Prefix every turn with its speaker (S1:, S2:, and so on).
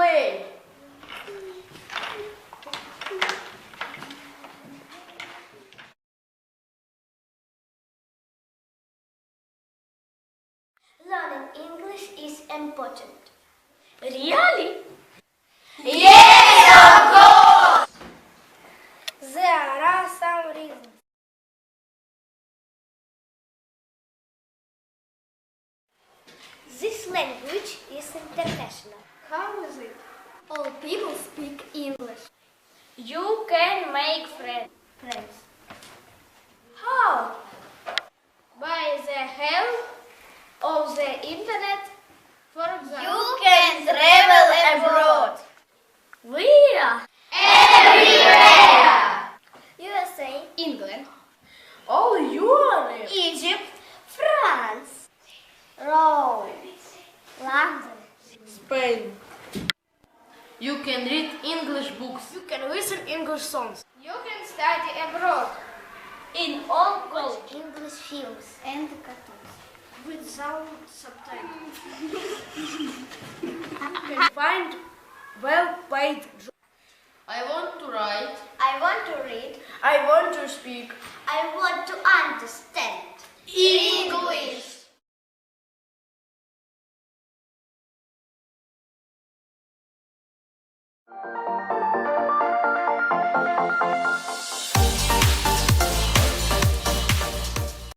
S1: play. Learning English is important.
S2: Really? Yes, of course!
S1: There are some reasons. This language is international. How is it? All people speak English.
S2: You can make friends.
S1: Friends.
S2: How? By the help of the internet, for example.
S1: You can travel abroad.
S2: Where? Everywhere.
S1: USA,
S2: England. Oh, All Europe.
S1: Egypt,
S3: Spain. You can read English books.
S2: You can listen English songs. You can study abroad. In all colleges.
S1: English films and cartoons.
S2: Without subtitles. you can find well-paid jobs.
S3: I want to write.
S1: I want to read.
S2: I want to speak.
S1: I want to understand.